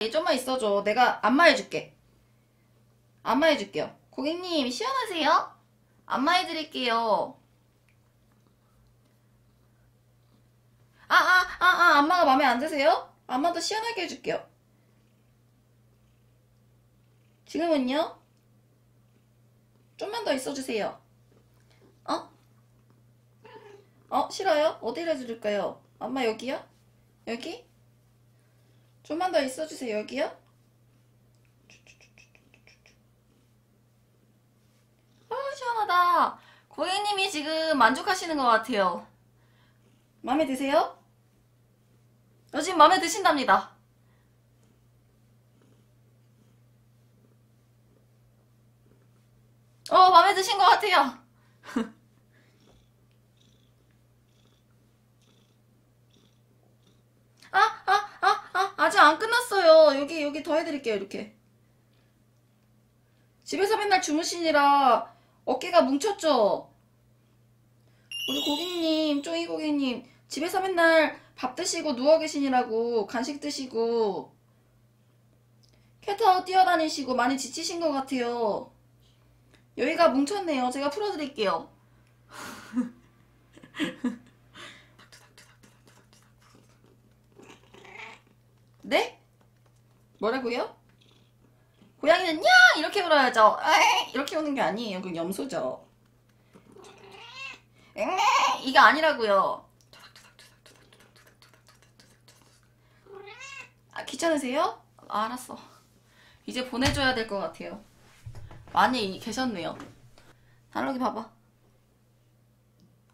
예, 좀만 있어줘. 내가 안마해줄게. 안마해줄게요. 고객님, 시원하세요? 안마해드릴게요. 아, 아, 아, 아, 안마가 마음에 안 드세요? 안마도 시원하게 해줄게요. 지금은요? 좀만 더 있어주세요. 어? 어, 싫어요? 어디를 해줄까요? 안마 여기요? 여기? 좀만 더 있어주세요. 여기요? 아, 시원하다. 고객님이 지금 만족하시는 것 같아요. 마음에 드세요? 어, 지금 마음에 드신답니다. 어, 마음에 드신 것 같아요. 아, 아, 아, 아, 아직 안 끝났어요. 여기, 여기 더 해드릴게요, 이렇게. 집에서 맨날 주무시느라 어깨가 뭉쳤죠? 우리 고객님, 쪼이 고객님, 집에서 맨날 밥 드시고 누워 계시느라고 간식 드시고 캣타워 뛰어다니시고 많이 지치신 것 같아요. 여기가 뭉쳤네요. 제가 풀어드릴게요. 네? 뭐라고요? 고양이는 야 이렇게 울어야죠. 에이, 이렇게 우는 게 아니에요. 그건 염소죠. 이게 아니라고요. 아, 귀찮으세요? 아, 알았어. 이제 보내줘야 될 것 같아요. 많이 계셨네요. 달록이 봐봐.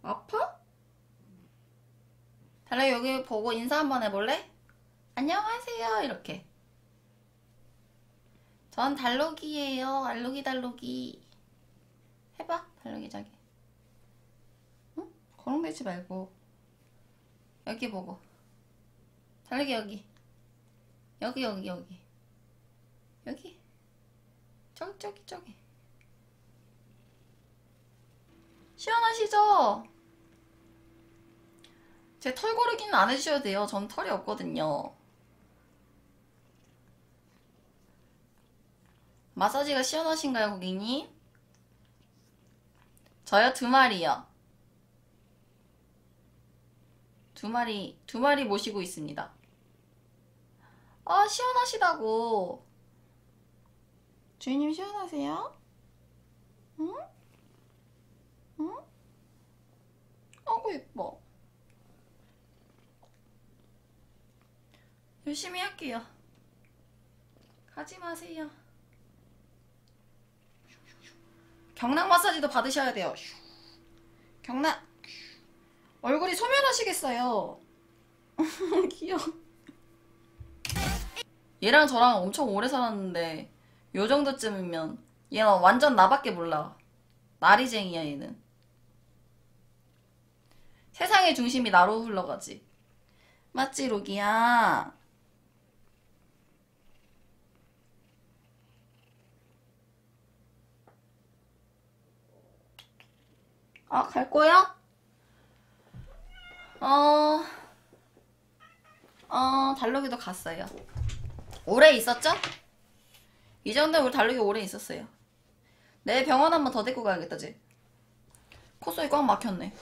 아파? 달록이 여기 보고 인사 한번 해볼래? 안녕하세요. 이렇게. 전 달록이에요. 알록이 달록이. 해봐. 달록이 자기. 응? 거렁대지 말고. 여기 보고. 달록이 여기. 여기 여기 여기. 여기. 저기 저기 저기. 시원하시죠? 제 털 고르기는 안 해주셔도 돼요. 전 털이 없거든요. 마사지가 시원하신가요, 고객님? 저요, 두 마리요. 두 마리, 두 마리 모시고 있습니다. 아, 시원하시다고. 주인님 시원하세요? 응? 응? 아구, 예뻐. 열심히 할게요. 가지 마세요. 경락 마사지도 받으셔야 돼요. 경락. 얼굴이 소멸하시겠어요. 귀여워. 얘랑 저랑 엄청 오래 살았는데 요 정도쯤이면 얘는 완전 나밖에 몰라. 나리쟁이야 얘는. 세상의 중심이 나로 흘러가지. 맞지 로기야? 아, 갈 거야? 어, 어, 달록이도 갔어요. 오래 있었죠? 이 정도면 우리 달록이 오래 있었어요. 내 병원 한 번 더 데리고 가야겠다, 쟤. 콧소리 꽉 막혔네.